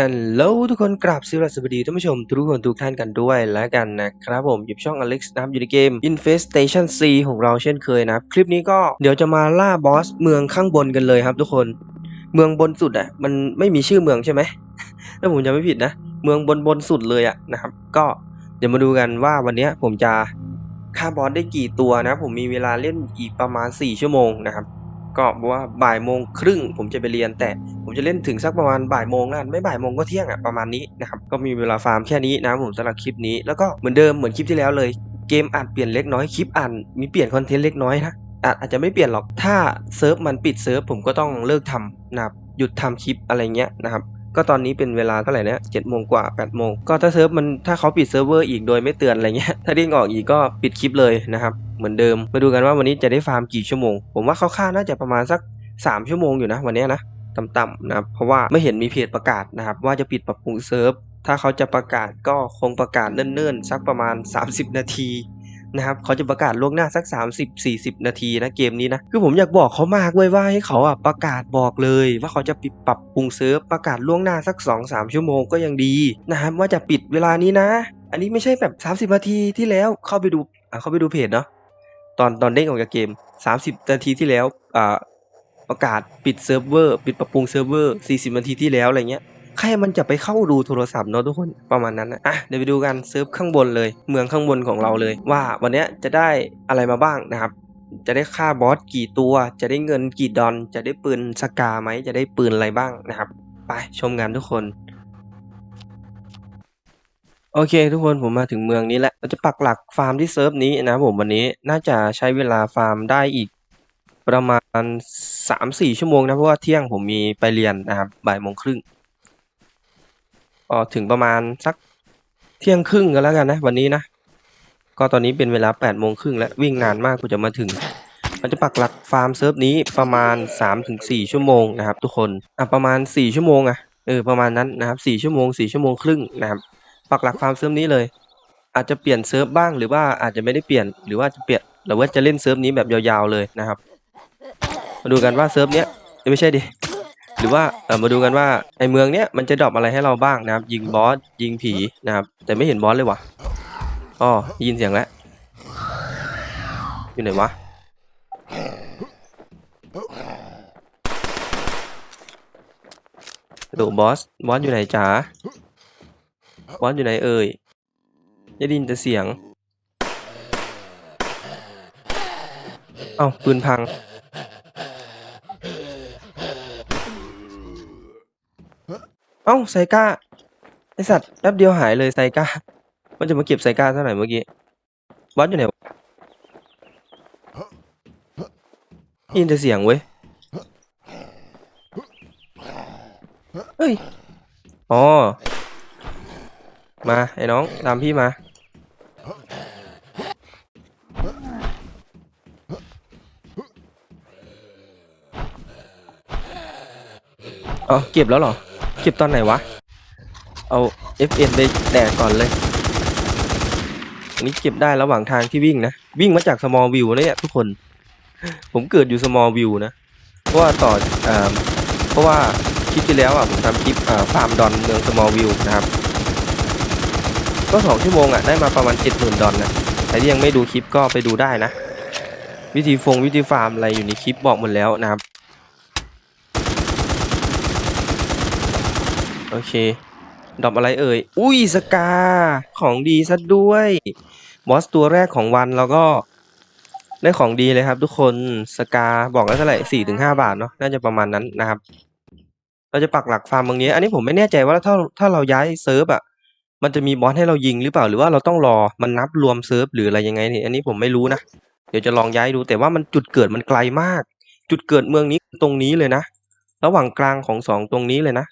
ฮัลโหลทุกคนกราบสวัสดีท่านผู้ชม ทุกคนทุกท่านกันด้วยแล้วกันนะครับผมอยู่ช่อง Alex นะครับอยู่ในเกม Infestation C ของเราเช่นเคยนะครับ คลิปนี้ก็เดี๋ยวจะมาล่าบอสเมืองข้างบนกันเลยครับทุกคน เมืองบนสุดอะมันไม่มีชื่อเมืองใช่ไหมถ้าผมจำไม่ผิดนะ เมืองบนบนสุดเลยอะนะครับ ก็เดี๋ยวมาดูกันว่าวันนี้ผมจะฆ่าบอสได้กี่ตัวนะ ผมมีเวลาเล่นอีกประมาณ 4 ชั่วโมงนะครับ ก็บอกว่าบ่ายโมงครึ่งผมจะไปเรียน แต่ผมจะเล่นถึงสักประมาณบ่ายโมงนั่นไม่บ่ายโมงก็เที่ยงอะประมาณนี้นะครับก็มีเวลาฟาร์มแค่นี้นะผมสำหรับคลิปนี้แล้วก็เหมือนเดิมเหมือนคลิปที่แล้วเลยเกมอาจเปลี่ยนเล็กน้อยคลิปอ่านมีเปลี่ยนคอนเทนต์เล็กน้อยนะอาจจะไม่เปลี่ยนหรอกถ้าเซิร์ฟมันปิดเซิร์ฟผมก็ต้องเลิกทำนะครับหยุดทำคลิปอะไรเงี้ยนะครับ ก็ตอนนี้เป็นเวลาเท่าไหร่นะเจ็ดโมงกว่าแปดโมงก็ถ้าเซิร์ฟมันถ้าเขาปิดเซิร์ฟเวอร์อีกโดยไม่เตือนอะไรเงี้ยถ้าเด้งออกอีกก็ปิดคลิปเลยนะครับเหมือนเดิมมาดูกันว่าวันนี้จะได้ฟาร์มกี่ชั่วโมง ผมว่าคร่าวๆน่าจะประมาณสัก 3 ชั่วโมงอยู่นะวันนี้นะต่ำๆนะครับเพราะว่าไม่เห็นมีเพจประกาศนะครับว่าจะปิดปรับปรุงเซิร์ฟถ้าเขาจะประกาศก็คงประกาศเนิ่นๆ สักประมาณ 30 นาที นะครับเขาจะประกาศล่วงหน้าสัก 30-40 นาทีนะเกมนี้นะคือผมอยากบอกเขามากเว้ยว่าให้เขาอะประกาศบอกเลยว่าเขาจะปิดปรับปรุงเซิร์ฟประกาศล่วงหน้าสัก 2-3 ชั่วโมงก็ยังดีนะครับว่าจะปิดเวลานี้นะ อันนี้ไม่ใช่แบบ 30 นาทีที่แล้วเข้าไปดูอะเข้าไปดูเพจเนาะตอนตอนเด้งออกจากเกม 30 นาทีที่แล้วอ่าประกาศปิดเซิร์ฟเวอร์ ปิดปรับปรุงเซิร์ฟเวอร์ 40 นาทีที่แล้วอะไรเงี้ย ใครมันจะไปเข้าดูโทรศัพท์เนาะทุกคนประมาณนั้นนะอะเดี๋ยวไปดูกันเซิร์ฟข้างบนเลย เมืองข้างบนของเราเลย ว่าวันนี้จะได้อะไรมาบ้างนะครับจะได้ค่าบอสกี่ตัว จะได้เงินกี่ดอลจะได้ปืนสกาไหม จะได้ปืนอะไรบ้างนะครับ ไปชมกันทุกคน โอเค ทุกคนผมมาถึงเมืองนี้แล้วเราจะปักหลักฟาร์มที่เซิร์ฟนี้นะผมวันนี้น่าจะใช้เวลาฟาร์มได้อีกประมาณสามสี่ชั่วโมงนะ เพราะว่าเที่ยงผมมีไปเรียนนะครับบ่ายโมงครึ่ง ก็ถึงประมาณสักเที่ยงครึ่งกันแล้วกันนะ วันนี้นะ ก็ตอนนี้เป็นเวลาแปดโมงครึ่งแล้ววิ่งนานมากกูจะมาถึง มันจะปักหลักฟาร์มเซิร์ฟนี้ประมาณสามถึงสี่ชั่วโมงนะครับทุกคนอะประมาณสี่ชั่วโมงอะเออประมาณนั้นนะครับสี่ชั่วโมงสี่ชั่วโมงครึ่งนะครับปักหลักฟาร์มเซิร์ฟนี้เลย อาจจะเปลี่ยนเซิร์ฟบ้างหรือว่าอาจจะไม่ได้เปลี่ยนหรือว่าจะเปลี่ยนหรือว่าจะเล่นเซิร์ฟนี้แบบยาวๆเลยนะครับ มาดูกันว่าเซิร์ฟเนี้ยไม่ใช่ดิ หรือว่าเออมาดูกันว่าในเมืองเนี้ยมันจะดรอปอะไรให้เราบ้างนะครับ ยิงบอสยิงผีนะครับ แต่ไม่เห็นบอสเลยว่ะอ๋อยินเสียงแล้วอยู่ไหนวะโดบอสบอสอยู่ไหนจ๋าบอสอยู่ไหนเอ่ยได้ยินแต่เสียง เอ้าปืนพัง เอ้าไซก้าไอสัตว์แป๊บเดียวหายเลยไซก้า มันจะมาเก็บไซก้าเท่าไหร่เมื่อกี้บอสอยู่ไหนยินแต่เสียงเว้ยเฮ้ยอ๋อมา ไอ้น้อง ตามพี่มา อ๋อ เก็บแล้วเหรอ เก็บตอนไหนวะ เอา FN ไปแดกก่อนเลยอันนี้เก็บได้ระหว่างทางที่วิ่งนะ วิ่งมาจาก small view นะเนี่ยทุกคน ผมเกิดอยู่ small view นะ เพราะว่าต่ออ่าเพราะว่าคลิปที่แล้วอะผมทำคลิปฟาร์มดอนเมือง small view นะครับ ก็สองชั่วโมงอะได้มาประมาณเจ็ดหมื่นดอลนะใครที่ยังไม่ดูคลิปก็ไปดูได้นะ วิธีฟงวิธีฟาร์มอะไรอยู่ในคลิปบอกหมดแล้วนะครับ อเคดรอปอะไรเอ่ย อุ้ยสกา ของดีซะด้วย บอสตัวแรกของวันแล้วก็ ได้ของดีเลยครับทุกคน สกาบอกแล้วเท่าไหร่สี่ถึงห้าบาทเนาะ น่าจะประมาณนั้นนะครับ เราจะปักหลักฟาร์มตรงนี้ อันนี้ผมไม่แน่ใจว่าถ้าถ้าเราย้ายเซิร์ฟอะมันจะมีบอสให้เรายิงหรือเปล่า หรือว่าเราต้องรอ มันนับรวมเซิร์ฟหรืออะไรยังไงนี่ อันนี้ผมไม่รู้นะ เดี๋ยวจะลองย้ายดู แต่ว่ามันจุดเกิดมันไกลมาก จุดเกิดเมืองนี้ตรงนี้เลยนะ ระหว่างกลางของสองตรงนี้เลยนะ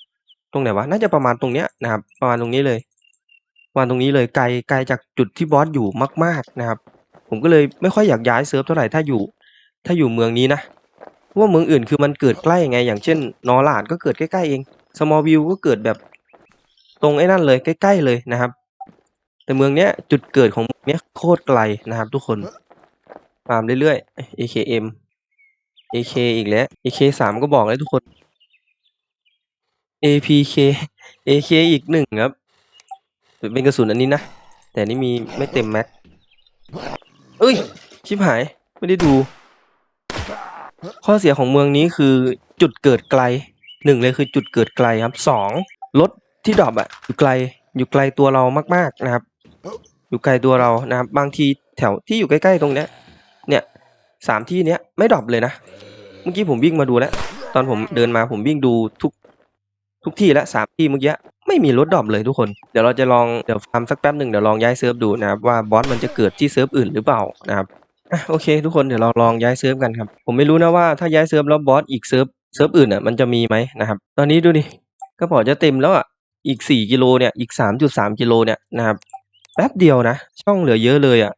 ตรงไหนวะน่าจะประมาณตรงเนี้ยนะครับ ประมาณตรงนี้เลยประมาณตรงนี้เลยไกลไกลจากจุดที่บอสอยู่มาก ๆนะครับ ผมก็เลยไม่ค่อยอยากย้ายเซิร์ฟเท่าไหร่ถ้าอยู่ ถ้าอยู่เมืองนี้นะว่าเมืองอื่นคือมันเกิดใกล้ไง อย่างเช่น นอร์ลาดก็เกิดใกล้ๆเองสมอลวิวก็เกิดแบบตรงไอ้นั่นเลยใกล้ ๆ เลยนะครับ แต่เมืองเนี้ยจุดเกิดของเมืองนี้ยโคตรไกลนะครับ ทุกคนฟามเรื่อยๆ AKM AK อีกแล้ว AK สามก็บอกเลยทุกคน APK AK อีกหนึ่งครับ เป็นกระสุนอันนี้นะ แต่นี่มีไม่เต็มแม็กเอ้ย ชิบหาย ไม่ได้ดู ข้อเสียของเมืองนี้คือจุดเกิดไกลหนึ่งเลยคือจุดเกิดไกลครับสองรถที่ดรอปอะอยู่ไกลอยู่ไกลตัวเรามาก ๆนะครับ อยู่ไกลตัวเรานะครับ บางทีแถวที่อยู่ใกล้ๆตรงเนี้ย เนี่ยสามที่เนี้ยไม่ดรอปเลยนะ เมื่อกี้ผมวิ่งมาดูแล้ว ตอนผมเดินมาผมวิ่งดูทุก ทุกที่แล้วสามที่เมื่อกี้ไม่มีรถดรอปเลยทุกคน เดี๋ยวเราจะลองเดี๋ยวฟาร์มสักแป๊บหนึ่งเดี๋ยวลองย้ายเซิร์ฟดูนะครับว่าบอสมันจะเกิดที่เซิร์ฟอื่นหรือเปล่านะครับโอเค ทุกคนเดี๋ยวเราลองย้ายเซิร์ฟกันครับ ผมไม่รู้นะว่าถ้าย้ายเซิร์ฟแล้วบอสอีกเซิร์ฟเซิร์ฟอื่นอะมันจะมีไหมนะครับ ตอนนี้ดูดิกระเป๋าจะเต็มแล้วอะอีกสี่กิโลเนี่ยอีกสามจุดสามกิโลเนี่ยนะครับแป๊บเดียวนะ ช่องเหลือเยอะเลยอะ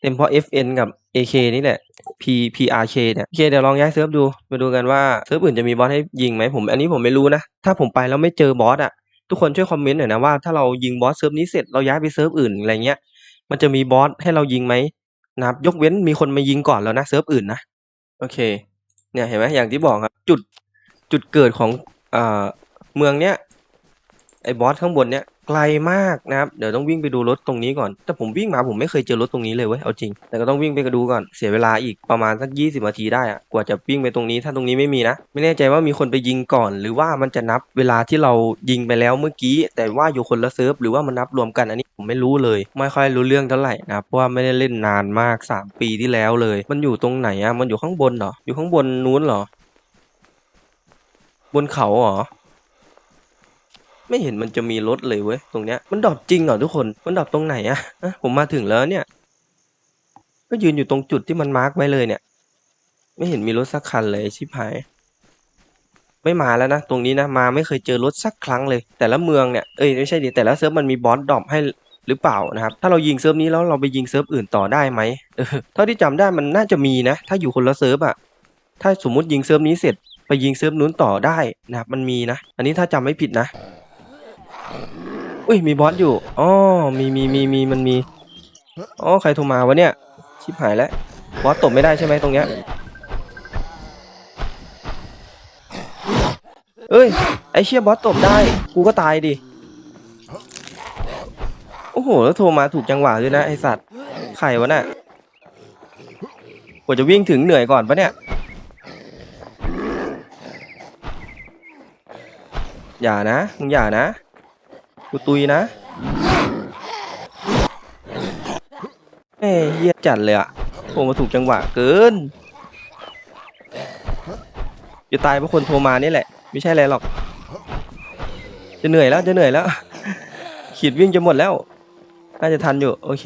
เต็มเพราะ FN กับ AK นี่แหละ P PRK เนี่ยโอเคเดี๋ยวลองย้ายเซิร์ฟดู มาดูกันว่าเซิร์ฟอื่นจะมีบอสให้ยิงไหมผมอันนี้ผมไม่รู้นะ ถ้าผมไปแล้วไม่เจอบอสอะทุกคนช่วยคอมเมนต์หน่อยนะว่าถ้าเรายิงบอสเซิร์ฟนี้เสร็จเราย้ายไปเซิร์ฟอื่นอะไรเงี้ยมันจะมีบอสให้เรายิงไหมนะครับยกเว้นมีคนมายิงก่อนแล้วนะเซิร์ฟอื่นนะโอเคเนี่ยเห็นไหมอย่างที่บอกครับจุดจุดเกิดของอ่าเมืองเนี้ยไอ้บอสข้างบนเนี้ย ไกลมากนะครับ เดี๋ยวต้องวิ่งไปดูรถตรงนี้ก่อน แต่ผมวิ่งมาผมไม่เคยเจอรถตรงนี้เลยเว้ย เอาจริง แต่ก็ต้องวิ่งไปดูก่อน เสียเวลาอีกประมาณสักยี่สิบนาทีได้อะกว่าจะวิ่งไปตรงนี้ ถ้าตรงนี้ไม่มีนะ ไม่แน่ใจว่ามีคนไปยิงก่อน หรือว่ามันจะนับเวลาที่เรายิงไปแล้วเมื่อกี้ แต่ว่าอยู่คนละเซิร์ฟหรือว่ามันนับรวมกันอันนี้ผมไม่รู้เลย ไม่ค่อยรู้เรื่องเท่าไหร่นะ เพราะว่าไม่ได้เล่นนานมากสามปีที่แล้วเลย มันอยู่ตรงไหนอะมันอยู่ข้างบนเหรอ อยู่ข้างบนนู้นเหรอ บนเขาเหรอ ไม่เห็นมันจะมีรถเลยเว้ยตรงเนี้ยมันดรอปจริงเหรอทุกคนมันดรอปตรงไหนอะอะผมมาถึงแล้วเนี่ย ก็ยืนอยู่ตรงจุดที่มันมาร์กไว้เลยเนี่ย ไม่เห็นมีรถสักคันเลยชิบหายไม่มาแล้วนะตรงนี้นะมาไม่เคยเจอรถสักครั้งเลย แต่ละเมืองเนี่ยเอ้ยไม่ใช่ดิแต่ละเซิร์ฟมันมีบอสดรอปให้หรือเปล่านะครับ ถ้าเรายิงเซิร์ฟนี้แล้วเราไปยิงเซิร์ฟอื่นต่อได้ไหมเออเท่าที่จำได้มันน่าจะมีนะ ถ้าอยู่คนละเซิร์ฟอะถ้าสมมุติยิงเซิร์ฟนี้เสร็จไปยิงเซิร์ฟนู้นต่อได้นะครับมันมีนะ อันนี้ถ้าจำไม่ผิดนะ อุ้ยมีบอสอยู่อ๋อมีมีมีมีมันมีอ๋อใครโทรมาวะเนี่ยชิบหายแล้วบอสตบไม่ได้ใช่ไหมตรงเนี้ยเอ้ยไอเชี่ยบอสตบได้กูก็ตายดิโอ้โหแล้วโทรมาถูกจังหวะด้วยนะไอสัตว์ใครวะน่ะกว่าจะวิ่งถึงเหนื่อยก่อนปะเนี่ยอย่านะมึงอย่านะ กูตุยนะเอ้ยเฮียจัดเลยอะโทรมาถูกจังหวะเกินจะตายเพราะคนโทรมานี่แหละ ไม่ใช่อะไรหรอก จะเหนื่อยแล้วจะเหนื่อยแล้ว ขีดวิ่งจะหมดแล้ว น่าจะทันอยู่ โอเค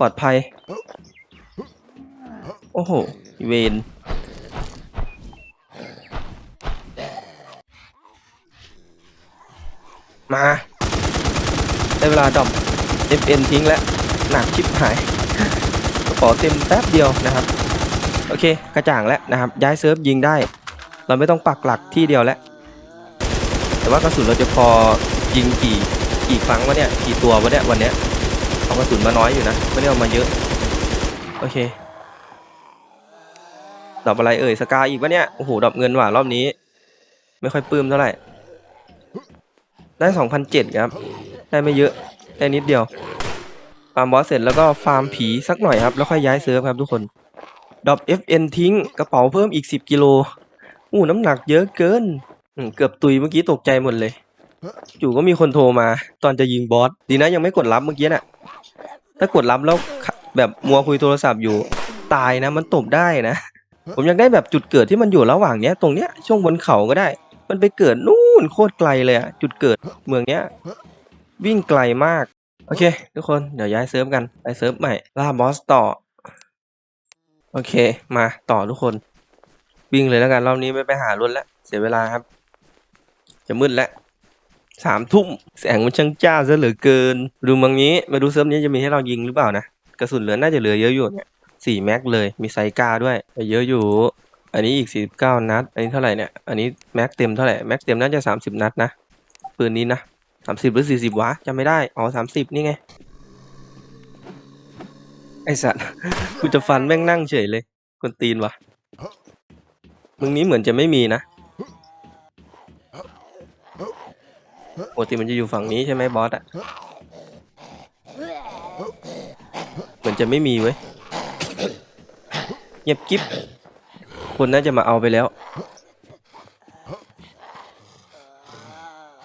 ปลอดภัย โอ้โห เวน มา ได้เวลาดรอป FN ทิ้งแล้วหนักชิบหายกระเป๋าเต็มแป๊บเดียวนะครับ โอเคกระจ่างแล้วนะครับ ย้ายเซิร์ฟยิงได้ เราไม่ต้องปักหลักที่เดียวแล้ว แต่ว่ากระสุนเราจะพอยิงกี่กี่ครั้งวะเนี่ยกี่ตัววะเนี่ยวันเนี้ยเอากระสุนมาน้อยอยู่นะไม่ได้เอามาเยอะ โอเคดอปอะไรเอ่ยสกาอีกวะเนี่ยโอ้โหดอปเงินว่ะรอบนี้ ไม่ค่อยปลื้มเท่าไหร่ได้สองพันเจ็ดครับ ได้ไม่เยอะได้นิดเดียวฟาร์มบอสเสร็จแล้วก็ฟาร์มผีสักหน่อยครับ แล้วค่อยย้ายเซิร์ฟครับทุกคนดรอป FN ทิ้งกระเป๋าเพิ่มอีกสิบกิโลอู้น้ำหนักเยอะเกินเกือบตุยเมื่อกี้ตกใจหมดเลยอยู่ก็มีคนโทรมา ตอนจะยิงบอสดีนะยังไม่กดรับเมื่อกี้น่ะ ถ้ากดรับแล้วแบบมัวคุยโทรศัพท์อยู่ตายนะ มันตบได้นะ ผมอยากได้แบบจุดเกิดที่มันอยู่ระหว่างเนี้ย ตรงเนี้ยช่วงบนเขาก็ได้ มันไปเกิดนู่นโคตรไกลเลยอะจุดเกิดเมืองเนี้ย วิ่งไกลมาก โอเค ทุกคนเดี๋ยวย้ายเซิร์ฟกันไปเซิร์ฟใหม่ล่าบอสต่อ โอเค มาต่อทุกคน วิ่งเลยแล้วกันรอบนี้ไม่ไปหารถแล้ว เสียเวลาครับ จะมืดแล้วสามทุ่มแสงมันช่างจ้าซะเหลือเกิน ดูเมืองนี้มาดูเซิร์ฟนี้จะมีให้เรายิงหรือเปล่านะกระสุนเหลือน่าจะเหลือเยอะอยู่เนี่ยสี่แม็กเลยมีไซกาด้วยเยอะอยู่ อันนี้อีกสี่เก้านัด อันนี้เท่าไหร่เนี่ย อันนี้แม็กเต็มเท่าไหร่แม็กเต็มน่าจะสามสิบนัดนะปืนนี้นะ สามสิบหรือสี่สิบวะจำไม่ได้ อ๋อสามสิบนี่ไง ไอสัตว์กูจะฟันแม่งนั่งเฉยเลยกวนตีนวะมึงนี้เหมือนจะไม่มีนะปกติมันจะอยู่ฝั่งนี้ใช่ไหมบอสอะเหมือนจะไม่มีเว้ยเงียบกิ๊บคนน่าจะมาเอาไปแล้ว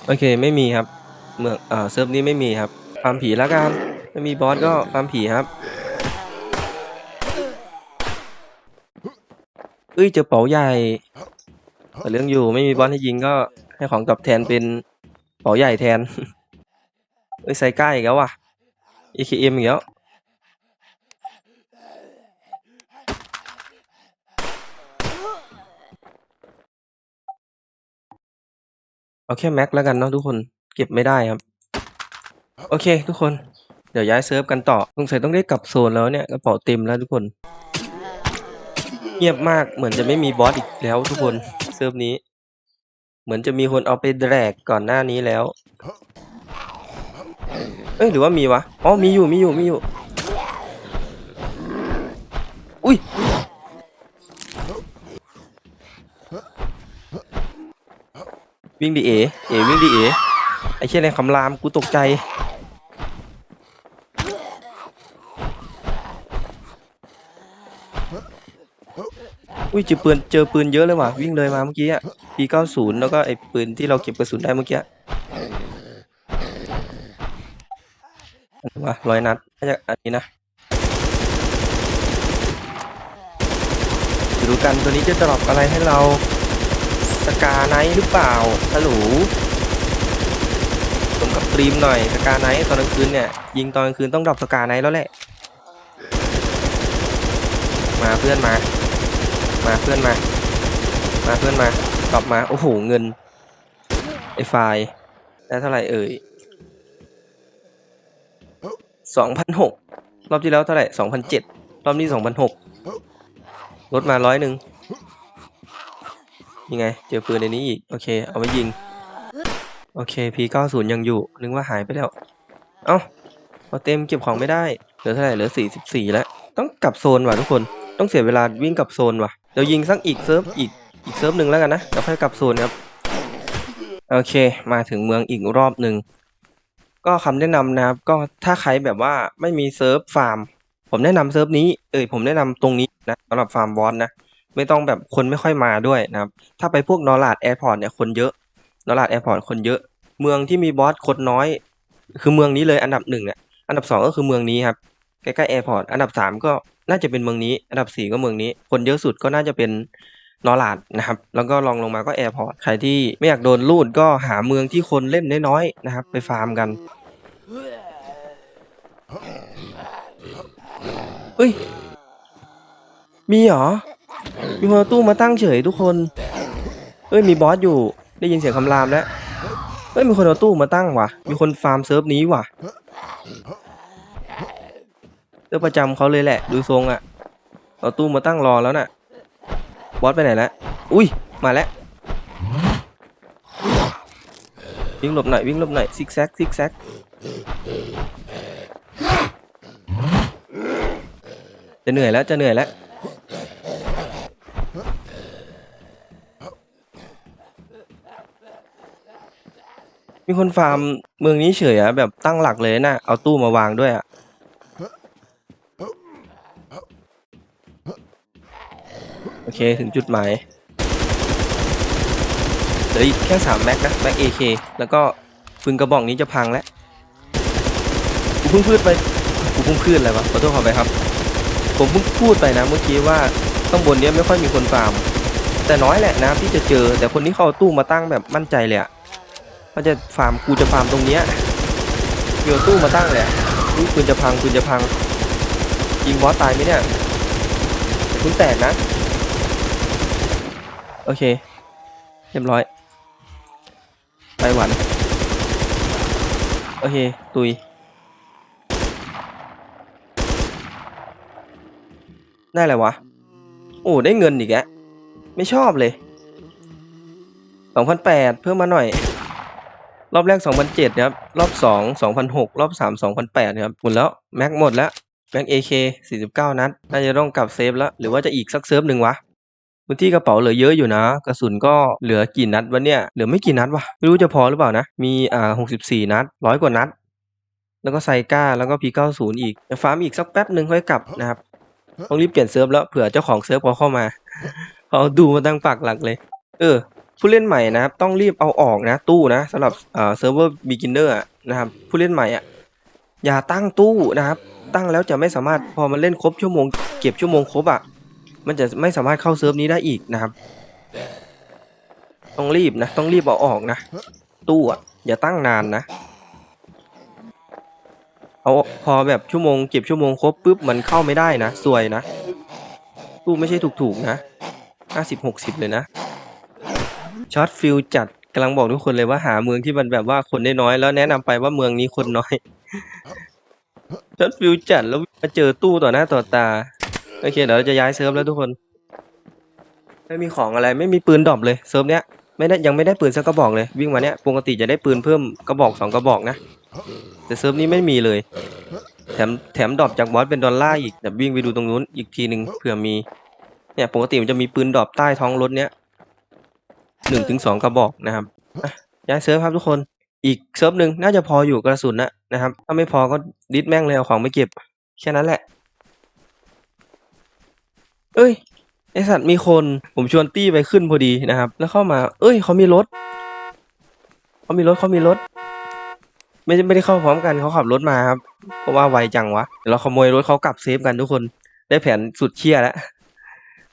โอเค ไม่มีครับ เมืองเอ่อเซิร์ฟนี้ไม่มีครับฟาร์มผีแล้วกันไม่มีบอสก็ฟาร์มผีครับเอ้ยเจอเป๋าใหญ่แต่เรื่องอยู่ไม่มีบอสให้ยิงก็ให้ของตอบแทนเป็นเป๋าใหญ่แทนเอ้ยไซก้าอีกแล้วว่ะ AKM อีกแล้วเอาแค่แม็กแล้วกันเนาะทุกคน เก็บไม่ได้ครับ โอเค ทุกคนเดี๋ยวย้ายเซิร์ฟกันต่อสงสัยต้องได้กลับโซนแล้วเนี่ยกระเป๋าเต็มแล้วทุกคน เงียบมากเหมือนจะไม่มีบอสอีกแล้วทุกคนเซิร์ฟนี้ เหมือนจะมีคนเอาไปแดกก่อนหน้านี้แล้ว เอ้ยหรือว่ามีวะอ๋อมีอยู่มีอยู่มีอยู่ อุ้ยวิ่งดิเอเอวิ่งดิเอ ไอ้เชี่ยแรงคำรามกูตกใจ อุ้ยเจอปืนเจอปืนเยอะเลยว่ะ วิ่งเลยมาเมื่อกี้อะ P90 แล้วก็ไอ้ปืนที่เราเก็บกระสุนได้เมื่อกี้อะอันนี้วะร้อยนัดน่าจะอันนี้นะดูกันตัวนี้จะดรอปอะไรให้เราสกาไนหรือเปล่าฮัลโหล สมกับตรีมหน่อยสกาไนท์ตอนกลางคืนเนี่ยยิงตอนกลางคืนต้องดรอปสกาไนท์แล้วแหละ มาเพื่อนมา มาเพื่อนมา มาเพื่อนมาตอบมาโอ้โหเงินไอไฟล์ได้เท่าไหร่เอ่ยสองพันหกรอบที่แล้วเท่าไหร่สองพันเจ็ดรอบนี้สองพันหกลดมาร้อยหนึ่งยังไง เจอปืนในนี้อีก โอเค เอาไว้ยิง โอเค P90 ยังอยู่ นึกว่าหายไปแล้ว เอ้าพอเต็มเก็บของไม่ได้ เหลือเท่าไหร่เหลือสี่สิบสี่แล้ว ต้องกลับโซนว่ะทุกคน ต้องเสียเวลาวิ่งกลับโซนว่ะ เดี๋ยวยิงสักอีกเซิร์ฟอีกอีกเซิร์ฟหนึ่งแล้วกันนะเดี๋ยวค่อยกลับโซนครับ โอเค มาถึงเมืองอีกรอบหนึ่ง ก็คำแนะนำนะครับ ก็ถ้าใครแบบว่าไม่มีเซิร์ฟฟาร์ม ผมแนะนำเซิร์ฟนี้ เอ่ยผมแนะนำตรงนี้นะสำหรับฟาร์มบอสนะ ไม่ต้องแบบคนไม่ค่อยมาด้วยนะครับ ถ้าไปพวกนอร์ลาดแอร์พอร์ตเนี่ยคนเยอะ นอร์ลาดแอร์พอร์ตคนเยอะ เมืองที่มีบอสคนน้อย คือเมืองนี้เลยอันดับหนึ่งอะอันดับสองก็คือเมืองนี้ครับใกล้ๆแอร์พอร์ตอันดับสามก็น่าจะเป็นเมืองนี้ อันดับสี่ก็เมืองนี้ คนเยอะสุดก็น่าจะเป็นนอร์ลาดนะครับ แล้วก็ลองลงมาก็แอร์พอร์ต ใครที่ไม่อยากโดนลูดก็หาเมืองที่คนเล่นน้อยๆนะครับ ไปฟาร์มกัน เฮ้ย มีเหรอ มีคนเอตู้มาตั้งเฉยทุกคน เอ้ย มีบอสอยู่ ได้ยินเสียงคำรามแล้วเอ้ยมีคนเอาตู้มาตั้งว่ะ มีคนฟาร์มเซิร์ฟนี้ว่ะเซิร์ฟประจำเขาเลยแหละ ดูทรงอะ่ะ เอาตู้มาตั้งรอแล้วน่ะ บอสไปไหนแล้ว อุ้ย มาแล้ว วิ่งหลบหน่อยวิ่งหลบหน่อยซิกแซกซิกแซกจะเหนื่อยแล้วจะเหนื่อยแล้ว มีคนฟาร์มเมืองนี้เฉยอะแบบตั้งหลักเลยนะเอาตู้มาวางด้วยอะโอเคถึงจุดหมายเหลืออีกแค่สามแม็กนะแม็กเอเคแล้วก็ปืนกระบอกนี้จะพังแล้วกูเพิ่งพูดไปกูเพิ่งพูดอะไรวะขอโทษขอไปครับ ผมเพิ่งพูดไปนะเมื่อกี้ว่าข้างบนเนี้ยไม่ค่อยมีคนฟาร์ม แต่น้อยแหละนะที่จะเจอ แต่คนนี้เขาเอาตู้มาตั้งแบบมั่นใจเลยอะ ว่าจะฟาร์มกูจะฟาร์มตรงเนี้ยโยนตู้มาตั้งเลยอะอุ๊ยปืนจะพังปืนจะพังยิงบอสตายไหมเนี่ยแต่คุณแตกนะ โอเคเรียบร้อยไต้หวัน โอเค ตุย ได้อะไรวะ โอ้ ได้เงินอีกแล้วไม่ชอบเลยสองพันแปดเพิ่มมาหน่อย รอบแรกสองพันเจ็ดครับ รอบสองสองพันหกรอบสามสองพันแปดครับ หมดแล้ว แม็กหมดแล้ว แม็กเอเคสี่สิบเก้านัด น่าจะต้องกลับเซฟแล้ว หรือว่าจะอีกสักเซิร์ฟหนึ่งวะพื้นที่กระเป๋าเหลือเยอะอยู่นะ กระสุนก็เหลือกี่นัดวะเนี่ย เหลือไม่กี่นัดวะ ไม่รู้จะพอหรือเปล่านะ มีอ่าหกสิบสี่นัดร้อยกว่านัด แล้วก็ไซก้า แล้วก็พีเก้าศูนย์อีกจะฟาร์มอีกสักแป๊บหนึ่งค่อยกลับนะครับ ต้องรีบเปลี่ยนเซิร์ฟแล้ว เผื่อเจ้าของเซิร์ฟเขาเข้ามา เขาดูมาตั้งปากหลักเลย เออ ผู้เล่นใหม่นะครับ ต้องรีบเอาออกนะตู้นะสำหรับเซิร์ฟเวอร์บิกินเนอร์นะครับ ผู้เล่นใหม่อะอย่าตั้งตู้นะครับ ตั้งแล้วจะไม่สามารถพอมันเล่นครบชั่วโมงเก็บชั่วโมงครบอะมันจะไม่สามารถเข้าเซิร์ฟนี้ได้อีกนะครับ ต้องรีบนะ ต้องรีบเอาออกนะ ตู้อะอย่าตั้งนานนะเอาพอแบบชั่วโมงเก็บชั่วโมงครบปุ๊บมันเข้าไม่ได้นะซวยนะ ตู้ไม่ใช่ถูกๆนะห้าสิบหกสิบเลยนะ ช็อตฟิลจัดกำลังบอกทุกคนเลยว่าหาเมืองที่มันแบบว่าคนได้น้อยแล้วแนะนำไปว่าเมืองนี้คนน้อย ช็อตฟิลจัดแล้วมาเจอตู้ต่อหน้าต่อตาโอเคเดี๋ยวเราจะย้ายเซิร์ฟแล้วทุกคน ไม่มีของอะไรไม่มีปืนดรอปเลยเซิร์ฟเนี้ยไม่ได้ยังไม่ได้ปืนสักกระบอกเลยวิ่งมาเนี้ยปกติจะได้ปืนเพิ่มกระบอกสองกระบอกนะ แต่เซิร์ฟนี้ไม่มีเลย แถมแถมดรอปจากบอสเป็นดอลลาร์อีกเดี๋ยววิ่งไปดูตรงนู้นอีกทีหนึ่งเผื่อมีเนี่ยปกติมันจะมีปืนดรอปใต้ท้องรถเนี้ย หนึ่งถึงสองกระบอกนะครับย้ายเซิร์ฟครับทุกคน อีกเซิร์ฟหนึ่งน่าจะพออยู่กระสุนนะนะครับ ถ้าไม่พอก็ดิสแม่งเลยเอาของไม่เก็บ แค่นั้นแหละ เอ้ยไอสัตว์มีคนผมชวนตี้ไปขึ้นพอดีนะครับ แล้วเข้ามา เอ้ยเขามีรถเขามีรถเขามีรถ ไม่ได้ไม่ได้เข้าพร้อมกันเขาขับรถมาครับเพราะว่าไวจังวะเดี๋ยวเราขโมยรถเขากลับเซฟกันทุกคน ได้แผนสุดเชี่ยแล้ว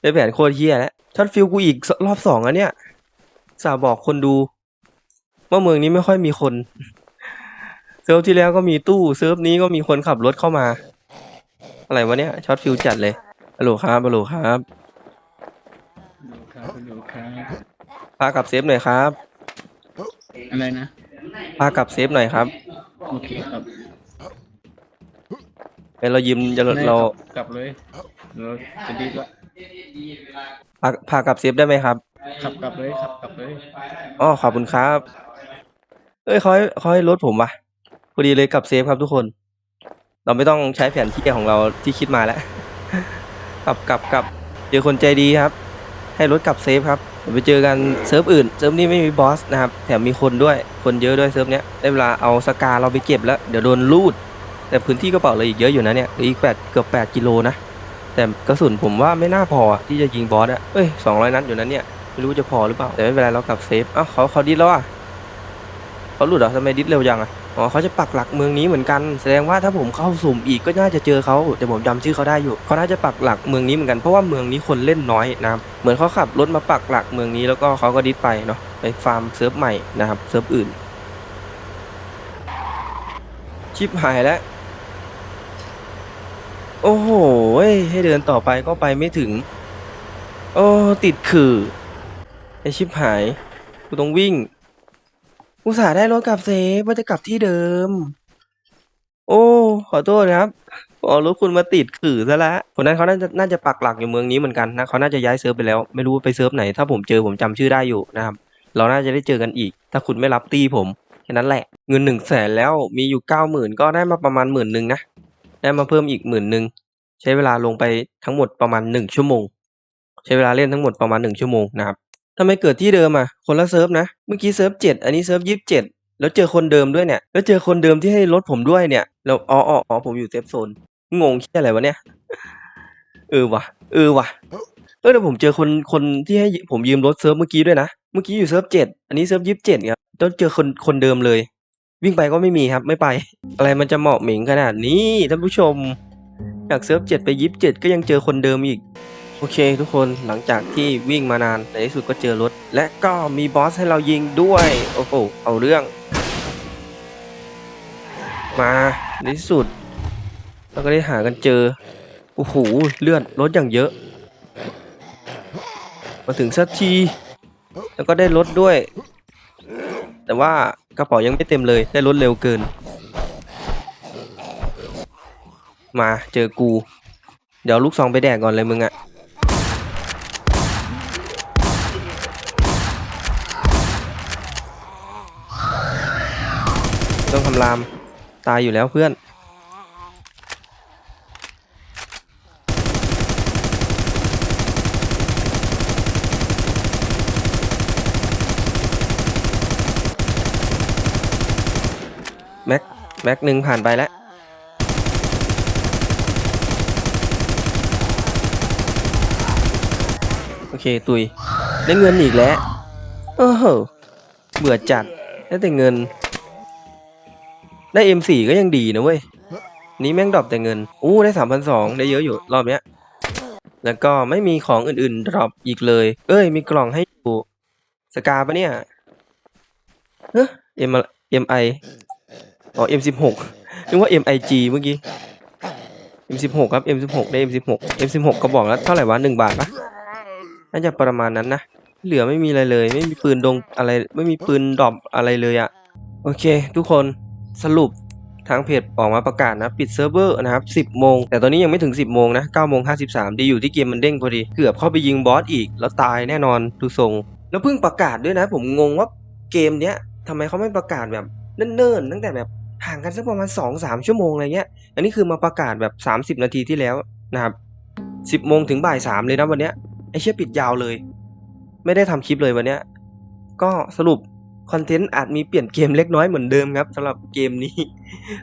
ได้แผนโคตรเชี่ยแล้วช็อตฟิลกูอีกรอบสองแล้วเนี่ย สาบอกคนดู ว่าเมืองนี้ไม่ค่อยมีคน เซิร์ฟที่แล้วก็มีตู้เซิร์ฟนี้ก็มีคนขับรถเข้ามา อะไรวะเนี่ยช็อตฟิลจัดเลยฮัลโหลครับฮัลโหลครับดูครับดูครับพากลับเซฟหน่อยครับ อะไรนะพากลับเซฟหน่อยครับโอเคครับเป็นเรายิมจะแม่เรากลับเลยเราจะดีละพาพากลับเซฟได้ไหมครับ ขับกลับเลยขับกลับเลย อ๋อขอบคุณครับเอ้ยเขาให้เขาให้รถผมว่ะพอดีเลยกลับเซฟครับทุกคน เราไม่ต้องใช้แผนที่ของเราที่คิดมาแล้วกลับกลับกลับเจอคนใจดีครับ ให้รถกลับเซฟครับเดี๋ยวไปเจอกันเซิร์ฟอื่นเซิร์ฟนี้ไม่มีบอสนะครับแถมมีคนด้วยคนเยอะด้วยเซิร์ฟเนี้ยได้เวลาเอาสกาเราไปเก็บแล้ว เดี๋ยวโดนลูด แต่พื้นที่กระเป๋าเราอีกเยอะอยู่นะเนี่ยอีกแปดเกือบแปดกิโลนะแต่กระสุนผมว่าไม่น่าพอที่จะยิงบอสอะเอ้ยสองร้อยนัดอยู่นั้นเนี่ย ไม่รู้จะพอหรือเปล่า แต่ไม่เป็นไรเรากลับเซฟอ้าวเขาเขาดิสแล้วอะเขาหลุดเหรอทำไมดิสเร็วจังอะอ๋อเขาจะปักหลักเมืองนี้เหมือนกัน แสดงว่าถ้าผมเข้าสุ่มอีกก็น่าจะเจอเขาแต่ผมจำชื่อเขาได้อยู่เขาน่าจะปักหลักเมืองนี้เหมือนกันเพราะว่าเมืองนี้คนเล่นน้อยนะครับเหมือนเขาขับรถมาปักหลักเมืองนี้แล้วก็เขาก็ดิสไปเนาะไปฟาร์มเซิร์ฟใหม่นะครับเซิร์ฟอื่น ชิปหายแล้วโอ้โหให้เดินต่อไปก็ไปไม่ถึง โอ้ติดขื่อ ไอชิบหาย กูต้องวิ่ง อุตส่าห์ได้รถกลับเซฟว่าจะกลับที่เดิม โอ้ ขอโทษครับพอรถคุณมาติดขื่อซะละคนนั้นเขาน่าจะน่าจะปักหลักอยู่เมืองนี้เหมือนกันนะเขาน่าจะย้ายเซิร์ฟไปแล้ว ไม่รู้ไปเซิร์ฟไหน ถ้าผมเจอผมจำชื่อได้อยู่นะครับ เราน่าจะได้เจอกันอีก ถ้าคุณไม่รับตีผมแค่นั้นแหละ เงินหนึ่งแสนแล้วมีอยู่เก้าหมื่นก็ได้มาประมาณหมื่นหนึ่งนะ ได้มาเพิ่มอีกหมื่นหนึ่งใช้เวลาลงไปทั้งหมดประมาณหนึ่งชั่วโมง ใช้เวลาเล่นทั้งหมดประมาณหนึ่งชั่วโมงนะครับ ทำไมเกิดที่เดิมอะ คนละเซิร์ฟนะ เมื่อกี้เซิร์ฟเจ็ดอันนี้เซิร์ฟยี่สิบเจ็ดแล้วเจอคนเดิมด้วยเนี่ย แล้วเจอคนเดิมที่ให้รถผมด้วยเนี่ย แล้วอ๋ออ๋อผมอยู่เซฟโซน งงแค่อะไรวะเนี่ย เออวะเออวะเออแต่ผมเจอคนคนที่ให้ผมยืมรถเซิร์ฟเมื่อกี้ด้วยนะ เมื่อกี้อยู่เซิร์ฟเจ็ดอันนี้เซิร์ฟยี่สิบเจ็ดครับแล้วเจอคนคนเดิมเลย วิ่งไปก็ไม่มีครับ ไม่ไป อะไรมันจะเหมาะเหม่งขนาดนี้ท่านผู้ชม จากเซิร์ฟเจ็ดไปยี่สิบเจ็ดก็ยังเจอคนเดิมอีก โอเคทุกคนหลังจากที่วิ่งมานานในที่สุดก็เจอรถ และก็มีบอสให้เรายิงด้วย โอ้โหเอาเรื่อง มาในที่สุดเราก็ได้หากันเจอโอ้โหเลื่อนรถอย่างเยอะ มาถึงสักทีแล้วก็ได้รถด้วย แต่ว่ากระเป๋ายังไม่เต็มเลยได้รถเร็วเกิน มาเจอกู เดี๋ยวลูกซองไปแดกก่อนเลยมึงอะ ต้องทำรามตายอยู่แล้วเพื่อน แม็ก แม็กหนึ่งผ่านไปแล้วโอเค ตุย ได้เงินอีกแล้ว โอ้โห เบื่อจัด ได้แต่เงิน ได้ M4 ก็ยังดีนะเว้ย นี้แม่งดรอปแต่เงิน อู้ได้สามพันสองได้เยอะอยู่รอบเนี้ย แล้วก็ไม่มีของอื่นๆดรอปอีกเลย เอ้ย มีกล่องให้อยู่สกาปะเนี่ยเฮ้ย M M I อ๋อ M สิบหกนึกว่า M I G เมื่อกี้ M สิบหกครับ M สิบหกได้ M สิบหก M สิบหกก็บอกแล้วเท่าไหร่วะหนึ่งบาทปะน่าจะประมาณนั้นนะ เหลือไม่มีอะไรเลย ไม่มีปืนดงอะไร ไม่มีปืนดรอปอะไรเลยอะโอเค ทุกคน สรุปทางเพจออกมาประกาศนะ ปิดเซิร์ฟเวอร์นะครับ 10 โมง แต่ตอนนี้ยังไม่ถึง 10 โมงนะ9โมง53 ดีอยู่ที่เกมมันเด้งพอดี เกือบเข้าไปยิงบอสอีก แล้วตายแน่นอนดูทรง แล้วเพิ่งประกาศด้วยนะ ผมงงว่าเกมเนี้ยทำไมเขาไม่ประกาศแบบเนิ่นๆตั้งแต่แบบห่างกันสักประมาณ 2-3 ชั่วโมงอะไรเงี้ย อันนี้คือมาประกาศแบบ 30 นาทีที่แล้วนะครับ10โมงถึงบ่าย3เลยนะวันเนี้ยไอเชี่ยปิดยาวเลย ไม่ได้ทำคลิปเลยวันเนี้ยก็สรุป คอนเทนต์อาจมีเปลี่ยนเกมเล็กน้อยเหมือนเดิมครับสำหรับเกมนี้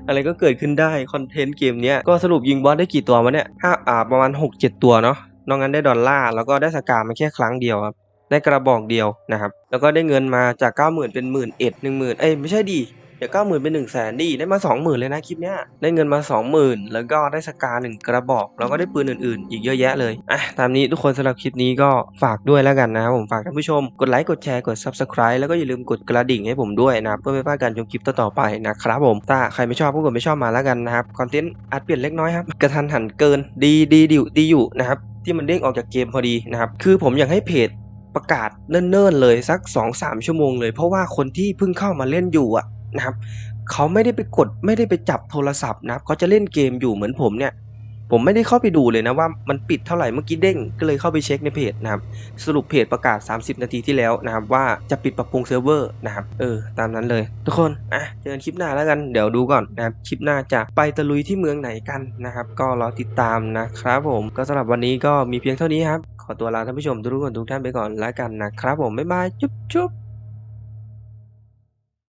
อะไรก็เกิดขึ้นได้คอนเทนต์เกมเนี้ยก็สรุปยิงบอสได้กี่ตัววะเนี่ยห้าอ่าประมาณ 6 7 ตัวเนาะนอกนั้นได้ดอลลาร์แล้วก็ได้สกามาแค่ครั้งเดียวครับได้กระบอกเดียวนะครับ แล้วก็ได้เงินมาจาก 90,000 เป็นหมื่นเอ็ดหนึ่งหมื่นเอ้ยไม่ใช่ดี เดี๋ยวเก้าหมื่นเป็นหนึ่งแสนดีได้มาสองหมื่นเลยนะคลิปเนี้ยได้เงินมาสองหมื่นแล้วก็ได้สกาหนึ่งกระบอก แล้วก็ได้ปืนอื่นๆ อีกเยอะแยะเลยอะตามนี้ทุกคนสำหรับคลิปนี้ก็ฝากด้วยแล้วกันนะครับผมฝากท่านผู้ชมกดไลค์กดแชร์กด subscribe แล้วก็อย่าลืมกดกระดิ่งให้ผมด้วยนะเพื่อไม่พลาดการชมคลิปต่อๆไปนะครับผมถ้าใครไม่ชอบก็กดไม่ชอบมาแล้วกันนะครับคอนเทนต์อาจเปลี่ยนเล็กน้อยครับกระทันหันเกินดีดีดีดีอยู่นะครับที่มันเด้งออกจากเกมพอดีนะครับคือผมอยากให้เพจประกาศเนิ่นๆเลยสัก 2-3 ชั่วโมงเลยเพราะว่าคนที่เพิ่งเข้ามาเล่นอยู่อะ นะครับเขาไม่ได้ไปกดไม่ได้ไปจับโทรศัพท์นะครับเขาจะเล่นเกมอยู่เหมือนผมเนี่ย ผมไม่ได้เข้าไปดูเลยนะว่ามันปิดเท่าไหร่เมื่อกี้เด้งก็เลยเข้าไปเช็คในเพจนะครับสรุปเพจประกาศ 30 นาทีที่แล้วนะครับว่าจะปิดปรับปรุงเซิร์ฟเวอร์นะครับเออตามนั้นเลย ทุกคนอะเจอกันคลิปหน้าแล้วกันเดี๋ยวดูก่อนนะครับคลิปหน้าจะไปตะลุยที่เมืองไหนกันนะครับก็รอติดตามนะครับผมก็สำหรับวันนี้ก็มีเพียงเท่านี้ครับขอตัวลาท่านผู้ชมทุกคนทุกท่านไปก่อนแล้วกันนะครับผมบ๊ายบายจุ๊บจุ๊บ